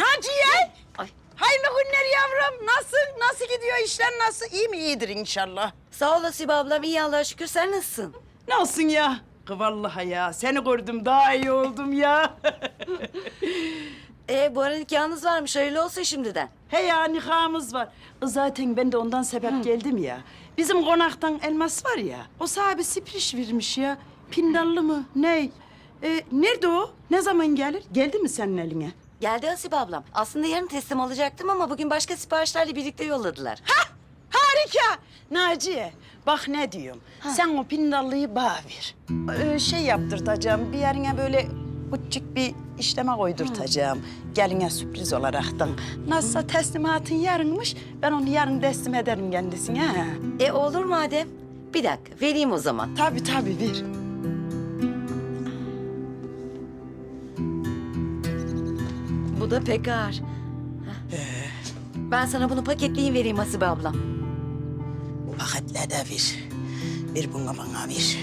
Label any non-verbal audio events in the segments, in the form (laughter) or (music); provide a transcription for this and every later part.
Naciye! Ay. Hayırlı günler yavrum. Nasıl? Nasıl gidiyor işler nasıl? İyi mi? İyidir inşallah. Sağ ol Asibe ablam iyi Allah'a şükür sen nasılsın? Ne olsun ya? Vallahi ya seni gördüm daha iyi oldum ya. Ee (laughs) bu ara nikahınız varmış hayırlı olsun şimdiden. He ya nikahımız var. Kız zaten ben de ondan sebep geldim ya. Bizim konaktan elmas var ya. O sahibi sipariş vermiş ya. Pindallı mı? Ne? Ee, nerede o? Ne zaman gelir? Geldi mi senin eline? Geldi Asibe ablam. Aslında yarın teslim alacaktım ama bugün başka siparişlerle birlikte yolladılar. Harika. Naciye bak ne diyorum. Sen o pindallıyı bana ver. Ee, şey yaptırtacağım bir yerine böyle küçük bir işleme koydurtacağım. Geline sürpriz olaraktan. Nasılsa teslimatın yarınmış. Ben onu yarın teslim ederim kendisine. ha. E olur madem. Bir dakika vereyim o zaman. Tabii tabii ver. Bu da pek ağır. Heh. Ben sana bunu paketleyeyim vereyim Asibe ablam. Paketle de ver. Bir bunu bana ver.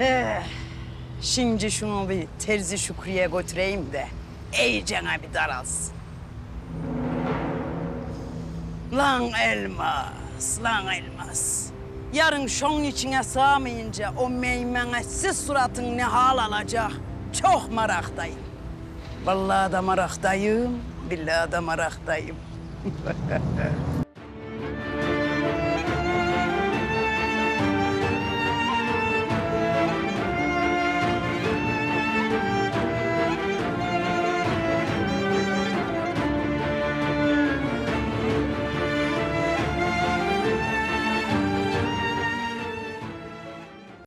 Eh, şimdi şunu bir terzi Şükrü'ye götüreyim de iyicene bir daralsın. Lan elmas, lan elmas. Yarın şunun içine sığamayınca o meymenetsiz suratın ne hal alacak çok maraktayım. Vallahi da maraktayım, billahi da maraktayım. (laughs)